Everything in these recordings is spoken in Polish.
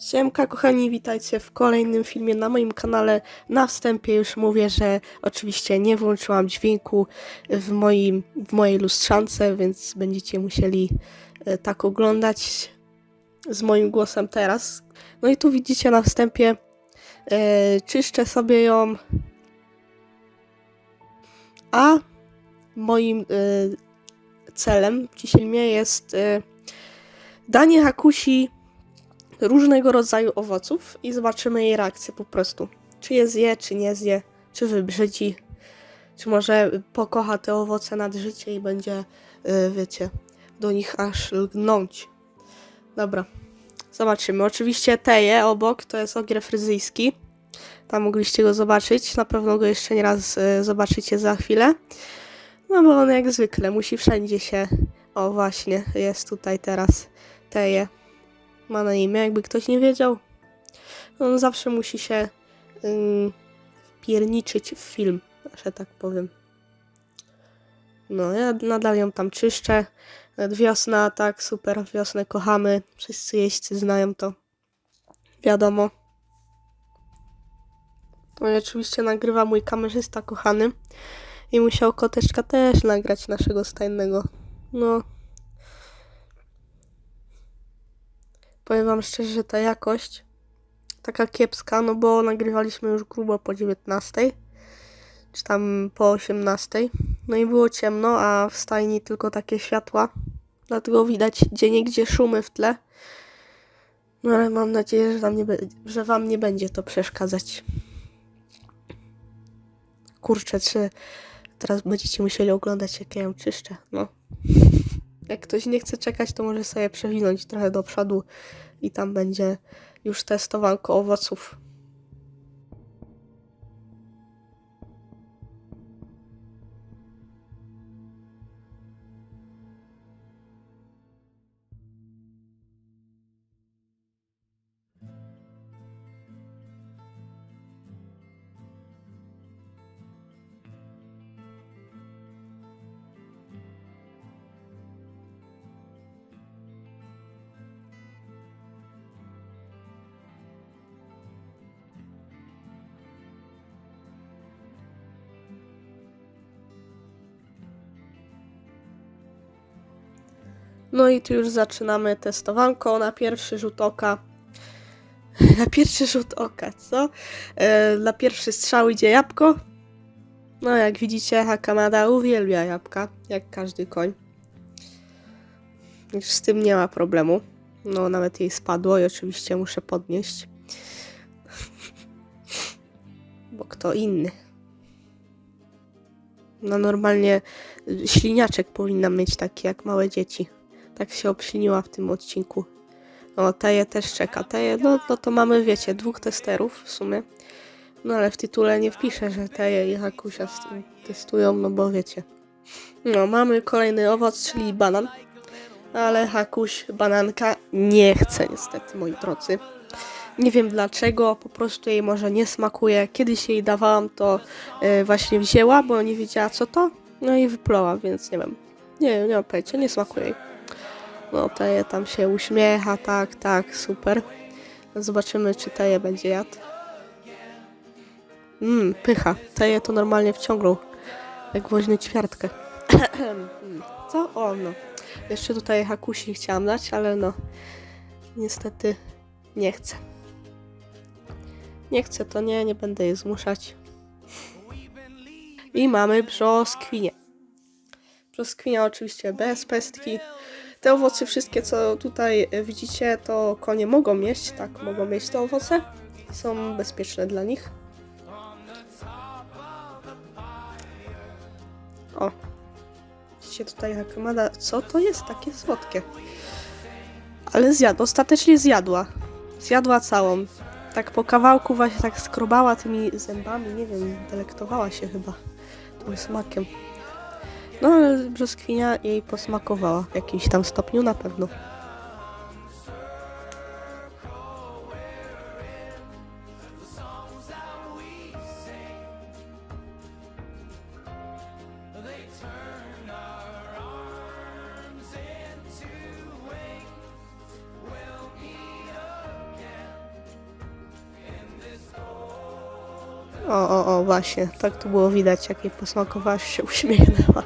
Siemka kochani, witajcie w kolejnym filmie na moim kanale. Na wstępie już mówię, że oczywiście nie włączyłam dźwięku w, moim, w mojej lustrzance, więc będziecie musieli e, tak oglądać z moim głosem teraz. No i tu widzicie na wstępie, e, czyszczę sobie ją, a moim e, celem w filmie jest danie Hakusi różnego rodzaju owoców i zobaczymy jej reakcję po prostu. Czy je zje, czy nie zje, czy wybrzydzi, czy może pokocha te owoce nad życie i będzie, yy, wiecie, do nich aż lgnąć. Dobra, zobaczymy. Oczywiście teje obok to jest ogier fryzyjski. Tam mogliście go zobaczyć. Na pewno go jeszcze nie raz yy, zobaczycie za chwilę. No bo on jak zwykle musi wszędzie się. O, właśnie, jest tutaj teraz teje ma na imię, jakby ktoś nie wiedział. On zawsze musi się ym, wpierniczyć w film, że tak powiem. No, ja nadal ją tam czyszczę. Wiosna, tak, super, wiosnę kochamy. Wszyscy jeźdźcy znają to. Wiadomo. No i oczywiście nagrywa mój kamerzysta kochany. I musiał koteczka też nagrać naszego stajnego. No, Powiem wam szczerze, że ta jakość taka kiepska, no bo nagrywaliśmy już grubo po 19, czy tam po 18. No i było ciemno, a w stajni tylko takie światła. Dlatego widać gdzie niegdzie szumy w tle. No ale mam nadzieję, że, nam nie, że wam nie będzie to przeszkadzać. Kurczę, czy teraz będziecie musieli oglądać, jak ja ją czyszczę. No. Jak ktoś nie chce czekać, to może sobie przewinąć trochę do przodu i tam będzie już testowanko owoców. No i tu już zaczynamy testowanko na pierwszy rzut oka. na pierwszy rzut oka, co? E, na pierwszy strzał idzie jabłko. No jak widzicie, Hakamada uwielbia jabłka, jak każdy koń. Już z tym nie ma problemu. No nawet jej spadło i oczywiście muszę podnieść. Bo kto inny. No normalnie śliniaczek powinna mieć taki jak małe dzieci tak się obsilniła w tym odcinku. O, Teje też czeka. Teje, no, no to mamy, wiecie, dwóch testerów w sumie. No ale w tytule nie wpiszę, że Teje i Hakusia testują, no bo wiecie. No, mamy kolejny owoc, czyli banan. Ale Hakuś bananka nie chce niestety, moi drodzy. Nie wiem dlaczego, po prostu jej może nie smakuje. Kiedyś jej dawałam, to yy, właśnie wzięła, bo nie wiedziała co to. No i wyploła, więc nie wiem. Nie, nie mam nie smakuje jej. No, Teje tam się uśmiecha, tak, tak, super. Zobaczymy, czy Teje będzie jadł. Mmm, pycha. Teje to normalnie wciągnął. Jak woźny ćwiartkę. Co? O, no. Jeszcze tutaj hakusi chciałam dać, ale no. Niestety nie chcę. Nie chcę, to nie, nie będę je zmuszać. I mamy brzoskwinie. Brzoskwinia oczywiście bez pestki. Te owoce wszystkie, co tutaj widzicie, to konie mogą mieć, tak, mogą mieć te owoce. Są bezpieczne dla nich. O. Widzicie tutaj hakamada. Co to jest takie słodkie? Ale zjadła, ostatecznie zjadła. Zjadła całą. Tak po kawałku właśnie tak skrobała tymi zębami, nie wiem, delektowała się chyba tym smakiem. No ale brzoskwinia jej posmakowała w jakimś tam stopniu na pewno. O, o, o, właśnie, tak tu było widać, jak jej posmakowałaś, się uśmiechnęła.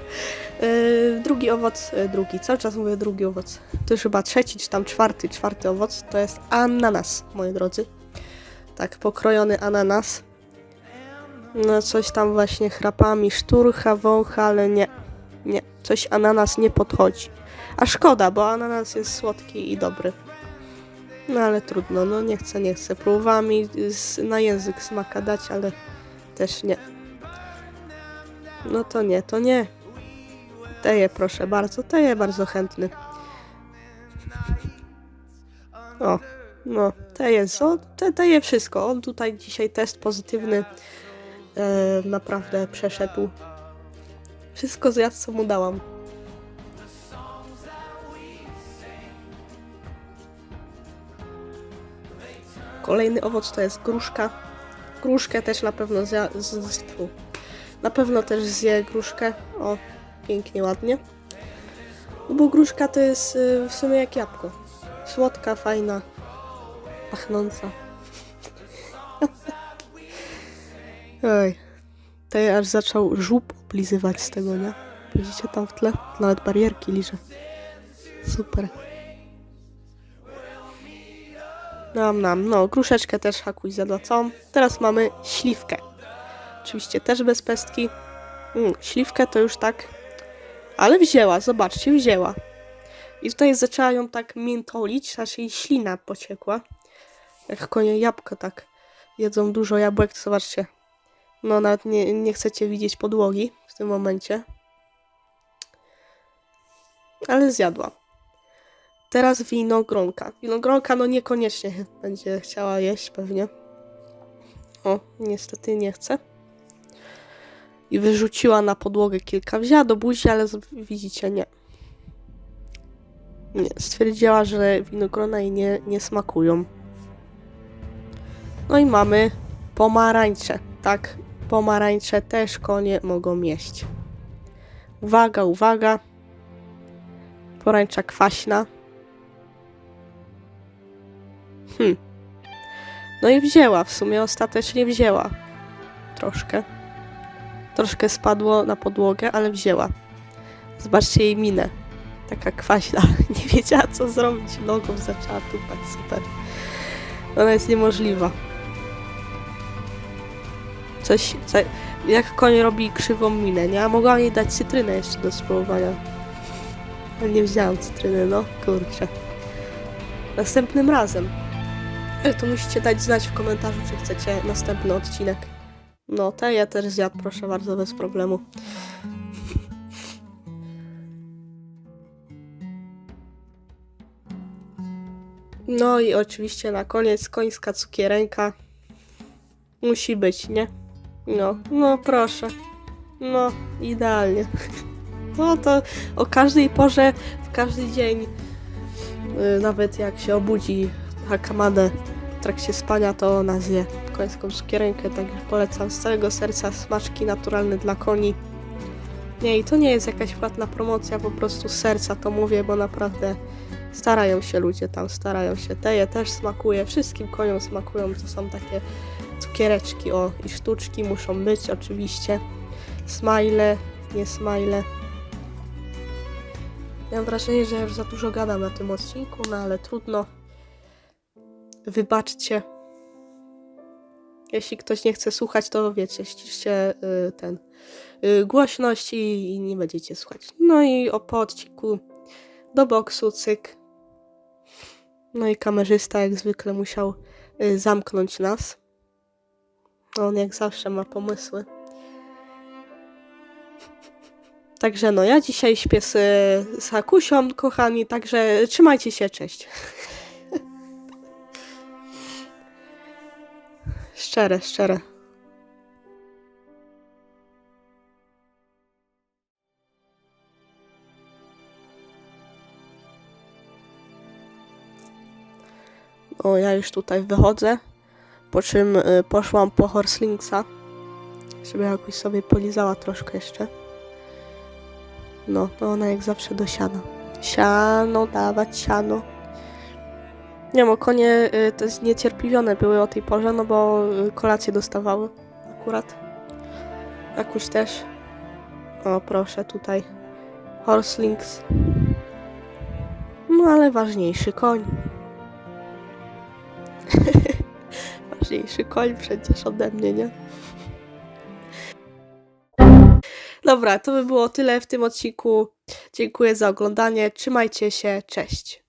Yy, drugi owoc, yy, drugi, cały czas mówię drugi owoc. To już chyba trzeci, czy tam czwarty, czwarty owoc, to jest ananas, moi drodzy. Tak, pokrojony ananas. No, coś tam właśnie chrapami szturcha, wącha, ale nie, nie, coś ananas nie podchodzi. A szkoda, bo ananas jest słodki i dobry. No ale trudno, no nie chcę, nie chcę. Próbowałam mi na język smaka dać, ale też nie. No to nie, to nie. Teje proszę bardzo, teje bardzo chętny. O, no, teje, te, teje wszystko. On tutaj dzisiaj test pozytywny e, naprawdę przeszedł. Wszystko zjadł, co mu dałam. Kolejny owoc to jest gruszka. Gruszkę też na pewno zja, z, z. Na pewno też zje gruszkę. O, pięknie, ładnie. No bo gruszka to jest y, w sumie jak jabłko. Słodka, fajna, pachnąca. Oj, to ja aż zaczął żółb oblizywać z tego, nie? Widzicie tam w tle? Nawet barierki liże. Super. Nam, nam. No, gruszeczkę też hakuś zjadła całą. Teraz mamy śliwkę. Oczywiście też bez pestki. Mm, śliwkę to już tak... Ale wzięła, zobaczcie, wzięła. I tutaj zaczęła ją tak miętolić, aż jej ślina pociekła. Jak konie jabłka tak jedzą dużo jabłek, to zobaczcie. No, nawet nie, nie chcecie widzieć podłogi w tym momencie. Ale zjadła. Teraz winogronka. Winogronka no niekoniecznie będzie chciała jeść pewnie. O, niestety nie chce. I wyrzuciła na podłogę kilka. Wzięła do buzi, ale widzicie, nie. Nie, stwierdziła, że winogrona jej nie, nie smakują. No i mamy pomarańcze. Tak, pomarańcze też konie mogą jeść. Uwaga, uwaga. Pomarańcza kwaśna. Hm. No i wzięła, w sumie ostatecznie wzięła. Troszkę. Troszkę spadło na podłogę, ale wzięła. Zobaczcie jej minę. Taka kwaśna. Nie wiedziała co zrobić. Nogą zaczęła tupać. Super. Ona jest niemożliwa. Coś, co, jak koń robi krzywą minę, nie? A mogłam jej dać cytrynę jeszcze do spróbowania. Ale nie wzięłam cytryny, no kurczę. Następnym razem. To musicie dać znać w komentarzu, czy chcecie następny odcinek. No, te ja też zjadł, proszę bardzo, bez problemu. No i oczywiście na koniec końska cukierenka. Musi być, nie? No, no proszę. No, idealnie. No to o każdej porze, w każdy dzień, yy, nawet jak się obudzi Hakamadę w trakcie spania, to ona zje końską cukierenkę, także polecam z całego serca smaczki naturalne dla koni. Nie, i to nie jest jakaś płatna promocja, po prostu z serca to mówię, bo naprawdę starają się ludzie tam, starają się. Teje też smakuje, wszystkim koniom smakują, to są takie cukiereczki, o, i sztuczki muszą być oczywiście. Smile, nie smile. Mam wrażenie, że już za dużo gadam na tym odcinku, no ale trudno. Wybaczcie. Jeśli ktoś nie chce słuchać, to wiecie, ściszcie y, ten y, głośność i, i nie będziecie słuchać. No i o po odcinku do boksu, cyk. No i kamerzysta jak zwykle musiał y, zamknąć nas. On jak zawsze ma pomysły. Także no, ja dzisiaj śpię z, z Hakusią, kochani, także trzymajcie się, cześć. Szczere, szczere. O, ja już tutaj wychodzę, po czym y, poszłam po Horslingsa, żeby jakoś sobie polizała troszkę jeszcze. No, to ona jak zawsze do siana. Siano, dawać siano. Nie wiem, konie y, to jest niecierpliwione były o tej porze, no bo y, kolację dostawały akurat. Jakuś też. O, proszę, tutaj. Horslings. No ale ważniejszy koń. ważniejszy koń przecież ode mnie, nie? Dobra, to by było tyle w tym odcinku. Dziękuję za oglądanie. Trzymajcie się. Cześć.